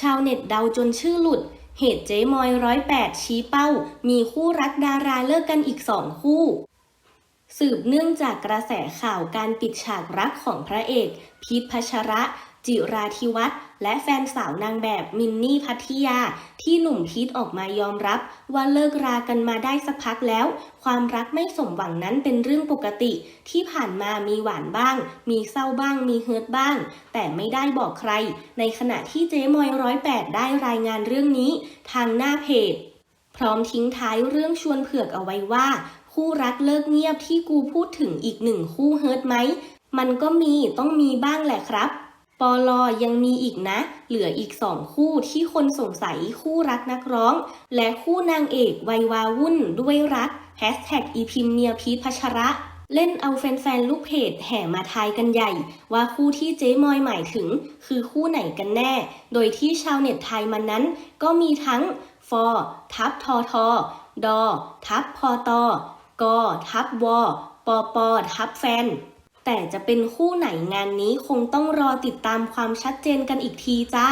ชาวเน็ตเดาจนชื่อหลุด เหตุเจ๊มอยร้อยแปดชี้เป้า มีคู่รักดาราเลิกกันอีกสองคู่ สืบเนื่องจากกระแสข่าวการปิดฉากรักของพระเอก พีทพัชระ จิราธิวัฒน์และแฟนสาวนางแบบมินนี่พัทยา ที่หนุ่มพีทออกมายอมรับ ว่าเลิกรากันมาได้สักพักแล้ว ความรักไม่สมหวังนั้นเป็นเรื่องปกติ ที่ผ่านมามีหวานบ้าง มีเศร้าบ้าง มีเฮิร์ตบ้าง แต่ไม่ได้บอกใคร ในขณะที่เจ๊มอยร้อยแปดได้รายงานเรื่องนี้ ทางหน้าเพจ พร้อมทิ้งท้ายเรื่องชวนเผือกเอาไว้ว่า คู่รักเลิกเงียบที่กูพูดถึงอีกหนึ่งคู่เฮิร์ตไหม มันก็มีต้องมีบ้างแหละครับปอลอยังมีอีกนะ เหลืออีกสองคู่ที่คนสงสัยคู่รักนักร้อง และคู่นางเอกวัยวาวุ่นด้วยรักแฮชแท็กอีพิมเมียพีพัชระ เล่นเอาแฟนๆ ลูกเพจแห่มาทายกันใหญ่ ว่าคู่ที่เจ๊มอยหมายถึง คือคู่ไหนกันแน่ โดยที่ชาวเน็ตไทยมันนั้น ก็มีทั้ง ฟอทับทอทอดอทับพอตอกอทับวอปอปอทับแฟน แต่จะเป็นคู่ไหนงานนี้คงต้องรอติดตามความชัดเจนกันอีกทีจ้า